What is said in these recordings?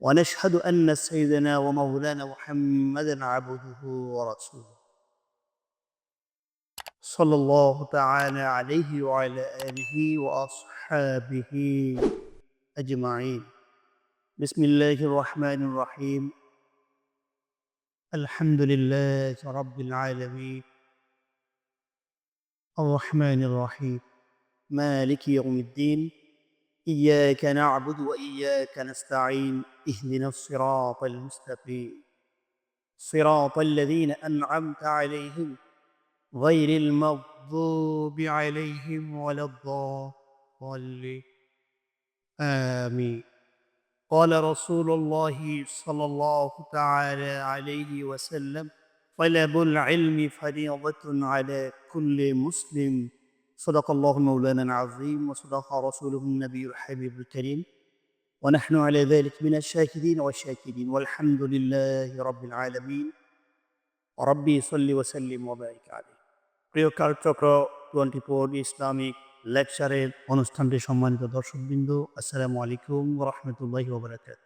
ونشهد أن سيدنا ومولانا محمدا عبده ورسوله. صلى الله تعالى عليه وعلى آله وأصحابه أجمعين. بسم الله الرحمن الرحيم. الحمد لله رب العالمين. الرحمن الرحيم. مالك يوم الدين. إياك نعبد وإياك نستعين اهدنا الصراط المستقيم. صراط الذين أنعمت عليهم غير المغضوب عليهم ولا الضالين. آمين. قال رسول الله صلى الله تعالى عليه وسلم طلب العلم فريضة على كل مسلم. صدق الله مولانا العظيم وصدق رسوله النبي الحبيب الكريم ونحن على ذلك من الشاكرين والشاكرين والحمد لله رب العالمين ربي صل وسلم وبارك عليه প্রিয় কালচক্র twenty four Islamic লেকচারের অনুষ্ঠানটি সম্মানিত দর্শকবৃন্দ আসসালামু আলাইকুম রহমতুল্লাহ ওবরাকাত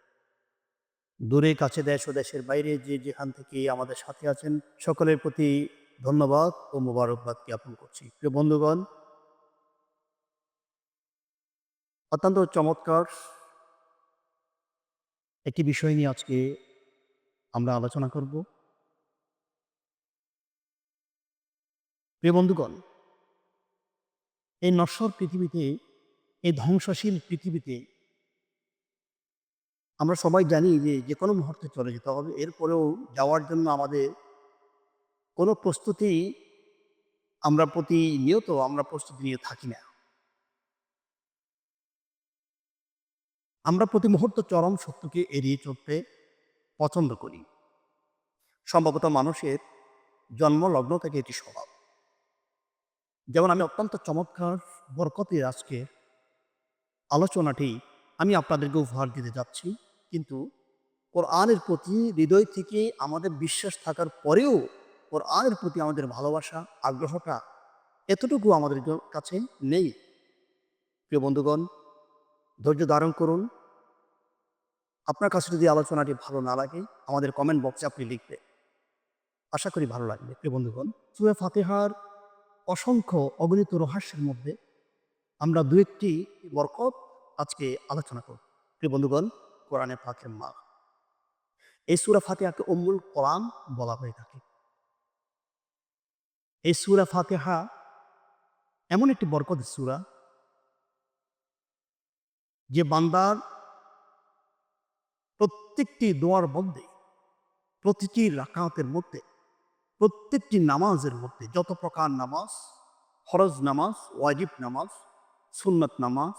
দূরে কাছে দেশ ও দেশের বাইরে যে যেখান থেকে আমাদের সাথে আছেন সকলের প্রতি ধন্যবাদ ও মোবারকবাদ জ্ঞাপন করছি প্রিয় বন্ধুগণ অত্যন্ত চমৎকার। একটি বিষয় নিয়ে আজকে আমরা আলোচনা করব। প্রিয় বন্ধুগণ, এই নশ্বর পৃথিবীতে, এই ধ্বংসশীল পৃথিবীতে আমরা সবাই জানি যে যে কোনো মুহূর্তে চলে যেতে হবে। এরপরেও যাওয়ার জন্য আমাদের কোনো প্রস্তুতি আমরা প্রতিনিয়ত আমরা প্রস্তুতি নিয়ে থাকি না। আমরা প্রতি মুহূর্ত চরম সত্যকে এড়িয়ে চলতে পছন্দ করি। সম্ভবত মানুষের জন্মলগ্ন থেকে এটি স্বভাব। যেমন আমি অত্যন্ত চমৎকার বরকতের আজকে আলোচনাটি আমি আপনাদেরকে উপহার দিতে যাচ্ছি। কিন্তু ওর কোরআনের প্রতি হৃদয় থেকে আমাদের বিশ্বাস থাকার পরেও ওর কোরআনের প্রতি আমাদের ভালোবাসা, আগ্রহটা এতটুকু আমাদের কাছে নেই। প্রিয় বন্ধুগণ ধৈর্য ধারণ করুন। আপনার কাছে যদি আলোচনাটি ভালো না লাগে, আমাদের কমেন্ট বক্সে আপনি লিখবে আশা করি ভালো লাগবে। প্রিয় বন্ধুগণ সুয়ে ফাতেহার অসংখ্য অগণিত রহস্যের মধ্যে আমরা দু একটি বরকত আজকে আলোচনা করব। প্রিয় বন্ধুগণ, কোরআনে ফাঁকের মা এই সুরা ফাতেহাকে অমূল কোরআন বলা হয়ে থাকে। এই সুরা ফাতেহা এমন একটি বরকত সুরা যে বান্দার প্রত্যেকটি দোয়ার মধ্যে, প্রতিটি রাকাতের মধ্যে, প্রত্যেকটি নামাজের মধ্যে, যত প্রকার নামাজ, ফরজ নামাজ, ওয়াজিব নামাজ, সুন্নত নামাজ,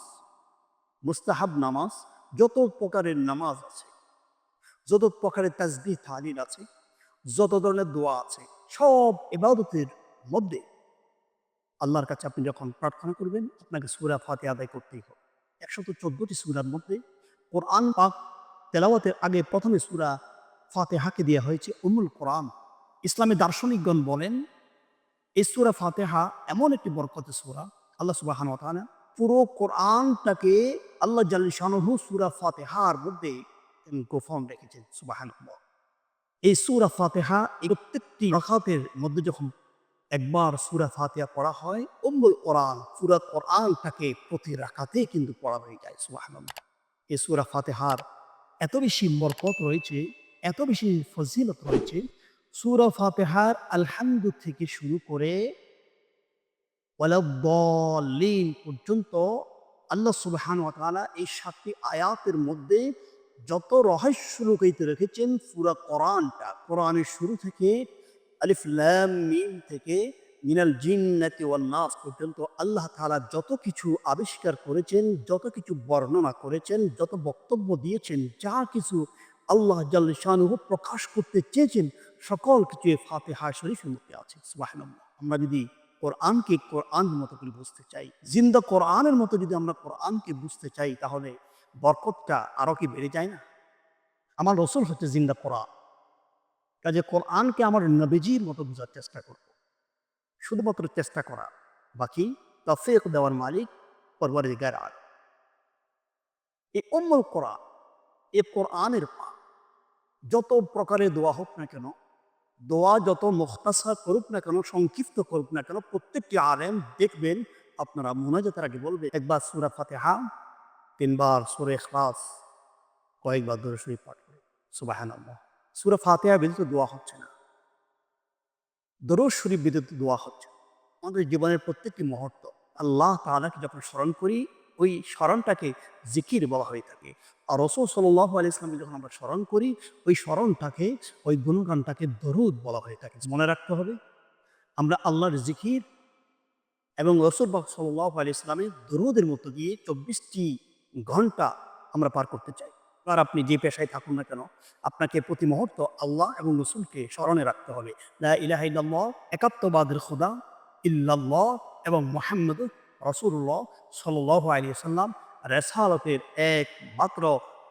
মুস্তাহাব নামাজ, যত প্রকারের নামাজ আছে, যত প্রকারের তাজবি তালিল আছে, যত ধরনের দোয়া আছে, সব এবাদতের মধ্যে আল্লাহর কাছে আপনি যখন প্রার্থনা করবেন, আপনাকে সুরা ফাতে আদায় করতেই হবে। একশত চোদ্দটি সুরার মধ্যে কোরআন পাক তেলাওয়াতের আগে প্রথমে সুরা ফাতেহাকে দেওয়া হয়েছে উমুল কোরআন। ইসলামী দার্শনিকগণ বলেন, এই সুরা ফাতেহা এমন একটি বরকত সুরা, আল্লাহ সুবাহান তাআলা পুরো কোরআনটাকে আল্লাহ জাল্লি শাহু সুরা ফাতেহার মধ্যে তিনি গোফন রেখেছেন সুবাহান এই সুরা ফাতেহা এই প্রত্যেকটি রখাতের মধ্যে যখন একবার সুরা ফাতেহা পড়া হয় অম্বুল কোরআন, সুরা কোরআনটাকে প্রতি রাখাতে কিন্তু পড়া হয়ে যায় সুবাহান এই সুরা ফাতেহার এত বেশি বরকত রয়েছে, এত বেশি ফজিলত রয়েছে, সুরা ফাতেহার আলহামদু থেকে শুরু করে পর্যন্ত আল্লাহ সুবহান ওয়াতালা এই সাতটি আয়াতের মধ্যে যত রহস্য লুকাইতে রেখেছেন পুরা কোরআনটা, কোরআনের শুরু থেকে আলিফ ল্যাম মিম থেকে মিনাল জিন্নাতি ওয়ান নাস পর্যন্ত আল্লাহ তাআলা যত কিছু আবিষ্কার করেছেন, যত কিছু বর্ণনা করেছেন, যত বক্তব্য দিয়েছেন, যা কিছু আল্লাহ জাল জাল্লাহ প্রকাশ করতে চেয়েছেন, সকল কিছু ফাতেহা শরীফের মধ্যে আছে। আমরা যদি কোরআনকে কোরআন মতো করে বুঝতে চাই, জিন্দা কোরআনের মতো যদি আমরা কোরআনকে বুঝতে চাই, তাহলে বরকতটা আরও কি বেড়ে যায় না? আমার রসুল হচ্ছে জিন্দা কোরআন। কাজে কোরআনকে আমার নবীজির মতো বোঝার চেষ্টা করব। শুধুমাত্র চেষ্টা করা, বাকি তফিক দেওয়ার মালিক পরবরিগার আর এই অম্মল কোরআন এ কোরআনের পা যত প্রকারে দোয়া হোক না কেন, দোয়া যত মুখতাসা করুক না কেন, সংক্ষিপ্ত করুক না কেন, প্রত্যেকটি আলেম দেখবেন, আপনারা মনে মোনাজাতের আগে বলবে? একবার সুরা ফাতেহা, তিনবার সুরে খাস কয়েকবার দূরে শরীফ পাঠ করে। আল্লাহ সুরা ফাতেহা ব্যতীত দোয়া হচ্ছে না। দরজ শরীফ ব্যতীত দোয়া হচ্ছে আমাদের জীবনের প্রত্যেকটি মুহূর্ত আল্লাহ তাআলাকে যখন স্মরণ করি, ওই স্মরণটাকে জিকির বলা হয়ে থাকে। আর রসুল সাল্লাহ আলি ইসলামকে যখন আমরা স্মরণ করি, ওই স্মরণটাকে, ওই গুণগানটাকে দরুদ বলা হয়ে থাকে। মনে রাখতে হবে, আমরা আল্লাহর জিকির এবং রসুল বাক সাল্লাহ আলি ইসলামের দরুদের মতো দিয়ে চব্বিশটি ঘণ্টা আমরা পার করতে চাই। আর আপনি যে পেশায় থাকুন না কেন, আপনাকে প্রতি মুহূর্ত আল্লাহ এবং রসুলকে স্মরণে রাখতে হবে। লা ইলাহা ইল্লাল্লাহ খোদা এবং মোহাম্মদ রসুল্লাহ সাল্লাহ আলী সাল্লাম রেসালতের একমাত্র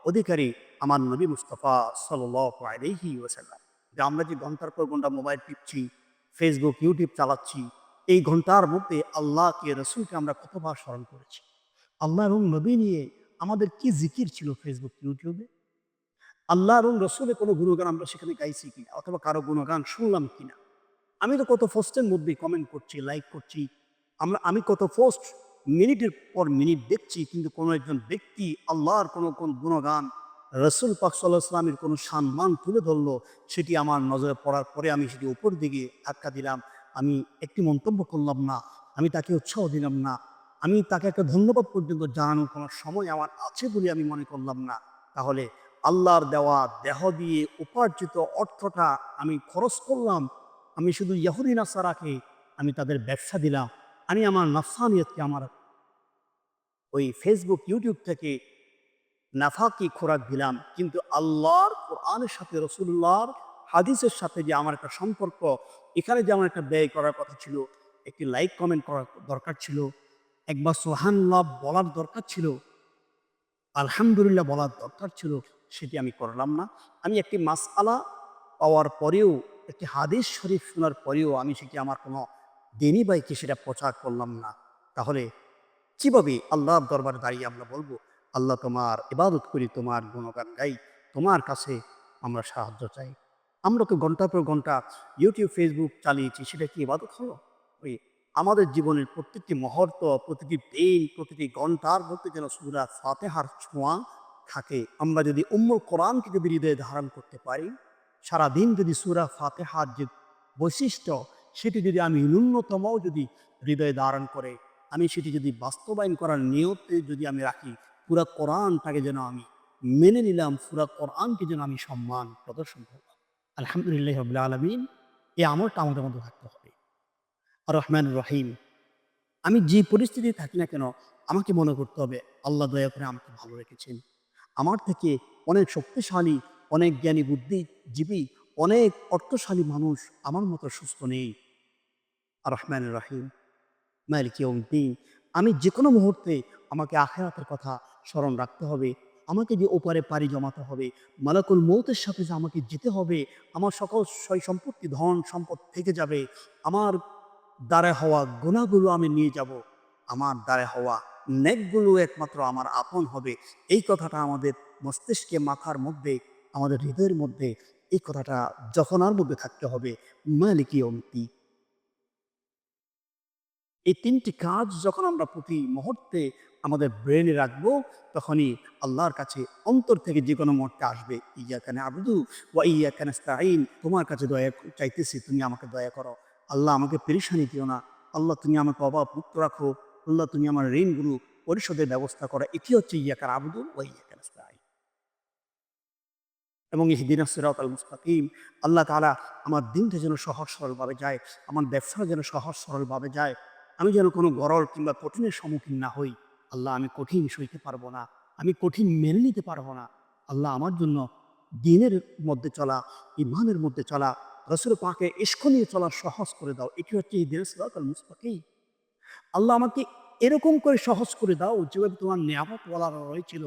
অধিকারী আমার নবী মুস্তফা সাল্লাহ আলহি ওসাল্লাম যে আমরা যে ঘণ্টার পর ঘণ্টা মোবাইল টিপছি ফেসবুক ইউটিউব চালাচ্ছি, এই ঘণ্টার মধ্যে আল্লাহকে, রসুলকে আমরা কতবার স্মরণ করেছি? আল্লাহ এবং নবী নিয়ে আমাদের কি জিকির ছিল ফেসবুক ইউটিউবে আল্লাহ এবং রসুলে কোনো গুণগান আমরা সেখানে গাইছি কিনা? অথবা কারও গুণগান শুনলাম কিনা? আমি তো কত পোস্টের মধ্যে কমেন্ট করছি লাইক করছি। আমরা, আমি কত পোস্ট মিনিটের পর মিনিট দেখছি, কিন্তু কোনো একজন ব্যক্তি আল্লাহর কোনো কোন গুণগান, রসুল পাক কোনো সম্মান তুলে ধরলো, সেটি আমার নজরে পড়ার পরে আমি সেটি উপর দিকে ধাক্কা দিলাম। আমি একটি মন্তব্য করলাম না, আমি তাকে উৎসাহ দিলাম না। আমি তাকে একটা ধন্যবাদ পর্যন্ত জানানোর কোনো সময় আমার আছে বলে আমি মনে করলাম না। তাহলে আল্লাহর দেওয়া দেহ দিয়ে উপার্জিত অর্থটা আমি খরচ করলাম। আমি শুধু ইয়াহুদি নাসারাকে আমি তাদের ব্যবসা দিলাম। আমি আমার নাফসানিয়তকে আমার ওই ফেসবুক ইউটিউব থেকে নাফাকি খোরাক দিলাম। কিন্তু আল্লাহর কোরআনের সাথে রসুল্লাহর হাদিসের সাথে যে আমার একটা সম্পর্ক, এখানে যে আমার একটা ব্যয় করার কথা ছিল, একটি লাইক কমেন্ট করার দরকার ছিল একবার সোহান্লাভ বলার দরকার ছিল, আলহামদুলিল্লাহ বলার দরকার ছিল, সেটি আমি করলাম না। আমি একটি মাসআলা পাওয়ার পরেও, একটি হাদিস শরীফ শোনার পরেও আমি সেটি আমার কোনো দিনই বাইকে সেটা প্রচার করলাম না। তাহলে কীভাবে আল্লাহর দরবারে দাঁড়িয়ে আমরা বলব, আল্লাহ তোমার ইবাদত করি, তোমার গুণগান গাই, তোমার কাছে আমরা সাহায্য চাই। আমরা তো ঘণ্টার পর ঘণ্টা ইউটিউব ফেসবুক চালিয়েছি, সেটা কি ইবাদত হলো? ওই আমাদের জীবনের প্রত্যেকটি মুহূর্ত, প্রতিটি দিন, প্রতিটি ঘণ্টার মধ্যে যেন সুরা ফাতেহার ছোঁয়া থাকে। আমরা যদি উম্মুল কোরআনকে যদি হৃদয়ে ধারণ করতে পারি, সারাদিন যদি সুরা ফাতেহার যে বৈশিষ্ট্য, সেটি যদি আমি ন্যূনতমও যদি হৃদয়ে ধারণ করে, আমি সেটি যদি বাস্তবায়ন করার নিয়তে যদি আমি রাখি, পুরা কোরআনটাকে যেন আমি মেনে নিলাম, পুরা কোরআনকে যেন আমি সম্মান প্রদর্শন করলাম। আলহামদুলিল্লাহ আলমিন, এই আমলটা আমাদের মধ্যে থাকতে হবে। রহমান রহিম। আমি যে পরিস্থিতি থাকি না কেন, আমাকে মনে করতে হবে, আল্লাহ দয়া করে আমাকে ভালো রেখেছেন। আমার থেকে অনেক শক্তিশালী, অনেক জ্ঞানী, বুদ্ধিজীবী, অনেক অর্থশালী মানুষ আমার মতো সুস্থ নেই। রহমান রাহিম, মালিক দিন আমি যে কোনো মুহূর্তে আমাকে আখেরাতের কথা স্মরণ রাখতে হবে, আমাকে যে ওপারে পাড়ি জমাতে হবে, মালাকুল মৌতের সাথে যে আমাকে যেতে হবে, আমার সকল সম্পত্তি ধন সম্পদ থেকে যাবে, আমার দ্বারে হওয়া গুণাগুলো আমি নিয়ে যাব। আমার দ্বারে হওয়া নেকগুলো একমাত্র আমার আপন হবে। এই কথাটা আমাদের মস্তিষ্কে মাথার মধ্যে, আমাদের হৃদয়ের মধ্যে এই কথাটা যখন আর মধ্যে থাকতে হবে, মালিকি অন্তি এই তিনটি কাজ যখন আমরা প্রতি মুহূর্তে আমাদের ব্রেনে রাখব, তখনই আল্লাহর কাছে অন্তর থেকে যে কোনো মুহূর্তে আসবে। ইয়া কানে আবদু ওয়া ইয়া স্তাইন তোমার কাছে দয়া চাইতেছি, তুমি আমাকে দয়া করো। আল্লাহ আমাকে পেরেশানি দিও না। আল্লাহ তুমি আমাকে অভাব মুক্ত রাখো। আল্লাহ তুমি আমার ঋণগুলো পরিশোধের ব্যবস্থা করা। এটি হচ্ছে ইয়াকার আবদু ওয়া ইয়া কানে স্তাইন এবং এই দিন সিরাত আল মুস্তাকিম। আল্লাহ তালা আমার দিনটা যেন সহজ সরলভাবে যায়, আমার ব্যবসাটা যেন সহজ সরলভাবে যায়। আমি যেন কোনো গরল কিংবা কঠিনের সম্মুখীন না হই। আল্লাহ, আমি কঠিন সইতে পারব না। আমি কঠিন মেনে নিতে পারব না। আল্লাহ, আমার জন্য দিনের মধ্যে চলা ইমানের মধ্যে চলা রসুল পাকে ইস্ক নিয়ে চলা সহজ করে দাও। এটি হচ্ছে এই দিনের সিরাত আল মুস্তাকিম। আল্লাহ আমাকে এরকম করে সহজ করে দাও, যেভাবে তোমার নিয়ামত বলার রয়েছিল,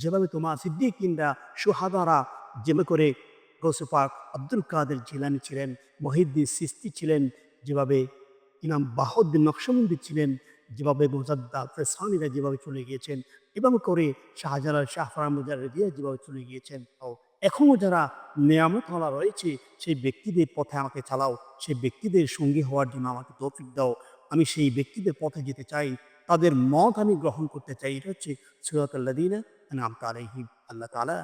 যেভাবে তোমার সিদ্দিকিনরা, সুহাদারা, যেভাবে করে গৌসুফাক আব্দুল কাদের জিলানি ছিলেন মহিদ্দিন সিস্তি ছিলেন, যেভাবে ইমাম বাহুদ্দিন নকশবন্দি ছিলেন, যেভাবে মোজাদ্দা ফেসানিরা যেভাবে চলে গিয়েছেন এবং করে শাহজালাল শাহফারা মুজারিয়া যেভাবে চলে গিয়েছেন। এখনও যারা নিয়ামত হলা রয়েছে, সেই ব্যক্তিদের পথে আমাকে চালাও, সেই ব্যক্তিদের সঙ্গী হওয়ার জন্য আমাকে তৌফিক দাও। আমি সেই ব্যক্তিদের পথে যেতে চাই, তাদের মত আমি গ্রহণ করতে চাই। এটা হচ্ছে সুরত আল্লাদিনা নাম তালাইহিম আল্লাহ তালা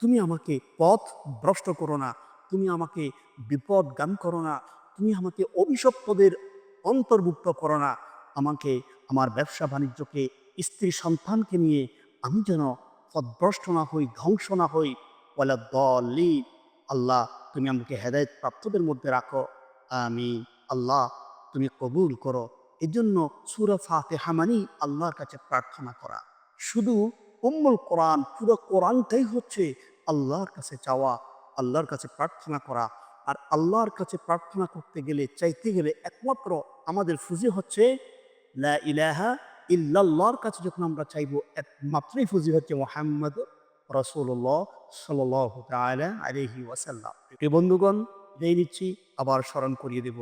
তুমি আমাকে পথ ভ্রষ্ট করো না, তুমি আমাকে বিপদগান করো না, তুমি আমাকে অভিশপ্তদের অন্তর্ভুক্ত করো না। আমাকে, আমার ব্যবসা বাণিজ্যকে, স্ত্রী সন্তানকে নিয়ে আমি যেন পথভ্রষ্ট না হই, ধ্বংস না হই। বলে দলি আল্লাহ, তুমি আমাকে হেদায়ত প্রাপ্তদের মধ্যে রাখো। আমি আল্লাহ, তুমি কবুল করো। এই জন্য সুরা ফাতেহা মানি আল্লাহর কাছে প্রার্থনা করা। শুধু উম্মুল কোরআন, পুরো কোরআনটাই হচ্ছে আল্লাহর কাছে চাওয়া, আল্লাহর কাছে প্রার্থনা করা। আর আল্লাহর কাছে প্রার্থনা করতে গেলে, চাইতে গেলে একমাত্র আমাদের ফুজি হচ্ছে লা ইলাহা কাছে যখন আমরা চাইব, একমাত্রই ফুজি হচ্ছে মোহাম্মদ রসুল্লাহ সাল তালা আলহি ওয়াসাল্লাম। প্রিয় বন্ধুগণ, বিদায় নিচ্ছি, আবার স্মরণ করিয়ে দেব।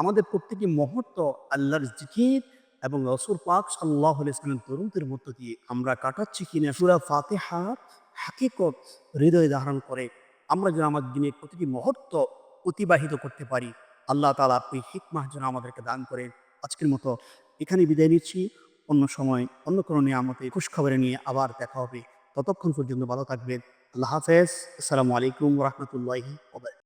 আমাদের প্রত্যেকটি মুহূর্ত আল্লাহর জিকির এবং রসুল পাক সাল্লাহ ইসলামের তরুণদের মধ্য দিয়ে আমরা কাটাচ্ছি কিনা সুরা ফাতেহার হাকিকত হৃদয় ধারণ করে আমরা যেন আমাদের দিনের প্রতিটি মুহূর্ত অতিবাহিত করতে পারি। আল্লাহ তালা ওই হিকমাহ যেন আমাদেরকে দান করে আজকের মতো এখানে বিদায় নিচ্ছি। অন্য সময়, অন্য কোনো নিয়ামতে খুশখবরে নিয়ে আবার দেখা হবে। ততক্ষণ পর্যন্ত ভালো থাকবেন। আল্লাহ হাফেজ। আসসালামু আলাইকুম রহমতুল্লাহি ওবরাকাতুহু